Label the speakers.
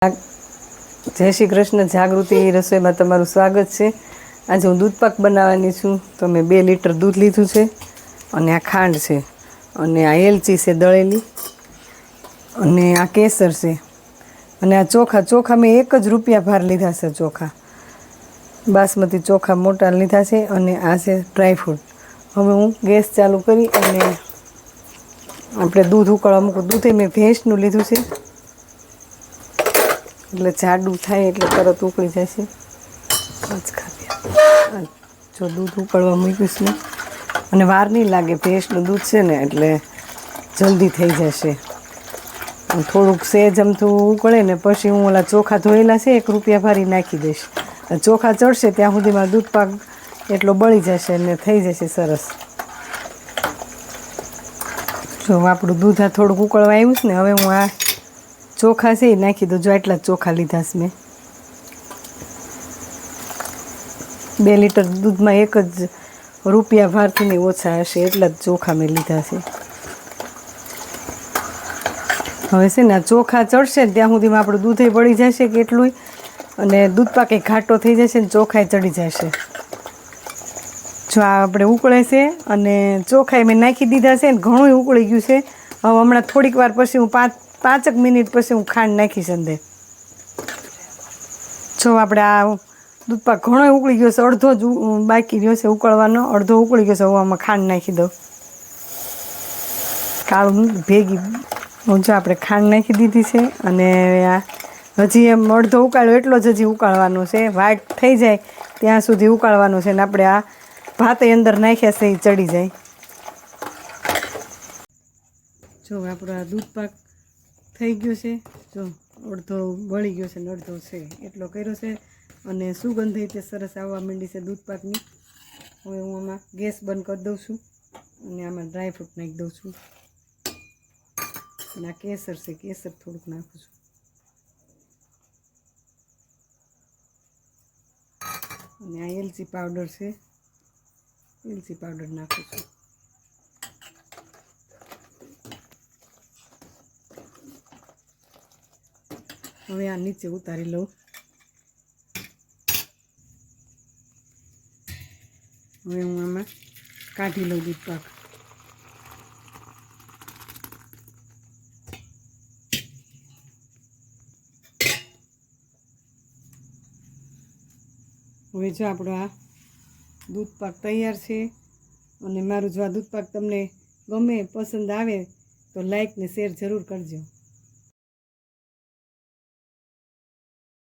Speaker 1: જય શ્રી કૃષ્ણ, જાગૃતિ રસોઈમાં તમારું સ્વાગત છે. આજે હું દૂધપાક બનાવવાની છું, તો મેં બે લીટર દૂધ લીધું છે અને આ ખાંડ છે અને આ એલચી છે દળેલી અને આ કેસર છે. અને આ ચોખા ચોખા મેં એક જ રૂપિયા ભાર લીધા છે ચોખા. બાસમતી ચોખા મોટા લીધા છે અને આ છે ડ્રાયફ્રૂટ હવે હું ગેસ ચાલુ કરી અને આપણે દૂધ ઉકળવા મૂકું. દૂધે મેં ભેંસનું લીધું છે. એટલે જાડું થાય એટલે તરત ઉકળી જશે જ ખાતી જો દૂધ ઉકળવા મૂક્યું છે ને. અને વાર નહીં લાગે, ભેંસનું દૂધ છે ને એટલે જલ્દી થઈ જશે. થોડુંક સેજ અમથું ઉકળે ને પછી હું ઓલા ચોખા ધોયેલા છે, એક રૂપિયા ભરી નાખી દઈશ. ચોખા ચડશે ત્યાં સુધીમાં દૂધ પાક એટલો બળી જશે અને થઈ જશે સરસ. જો આપણું દૂધ આ થોડુંક ઉકળવા આવ્યું છે ને, હવે હું આ ચોખા છે એ નાખી દો. જો એટલા ચોખા લીધા છે મેં. બે લીટર દૂધમાં એક જ રૂપિયા ભારથી ને ઓછા હશે. એટલા જ ચોખા મેં લીધા છે. હવે છે ને ચોખા ચડશે ત્યાં સુધીમાં આપણું દૂધે પડી જશે કેટલું અને દૂધ પાકે ઘાટો થઈ જશે ને ચોખાય ચડી જશે. જો આ આપણે ઉકળે છે અને ચોખાએ મેં નાખી દીધા છે ને ઘણું ઉકળી ગયું છે. હવે હમણાં થોડીક વાર પછી હું પાંચ પાંચક મિનિટ પછી હું ખાંડ નાખીશ અંદર. જો આપણે આ દૂધપાક ઘણો ઉકળી ગયો છે, અડધો જ બાકી રહ્યો છે ઉકળવાનો. અડધો ઉકળી ગયો છે, હવે આમાં ખાંડ નાખી દઉં. કાળું ભેગી હું જો આપણે ખાંડ નાખી દીધી છે અને આ હજી એમ અડધો ઉકાળ્યો, એટલો જ હજી ઉકાળવાનો છે. વાટ થઈ જાય ત્યાં સુધી ઉકાળવાનો છે ને આપણે આ ભાતે અંદર નાખ્યા છે એ ચડી જાય. જો આપણો આ દૂધ પાક થઈ ગયો છે. જો, અડધો બળી ગયો છે ને અડધો છે. એટલો કર્યો છે. અને સુગંધ તે સરસ આવવા માંડી છે દૂધ પાકની. હવે હું આમાં ગેસ બંધ કરી દઉં છું. અને આમાં ડ્રાયફ્રૂટ નાખી દઉં છું. અને આ કેસર છે, કેસર થોડુંક નાખું છું. અને આ એલચી પાવડર છે. એલચી પાવડર નાખું છું. હવે આ નીચે ઉતારી લઉં. હવે હું આમાં કાઢી લઉં દૂધ પાક. હવે જો આપણો આ દૂધ પાક તૈયાર છે અને મારું જો આ દૂધ પાક તમને ગમે, પસંદ આવે તો લાઈક ને શેર જરૂર કરજો.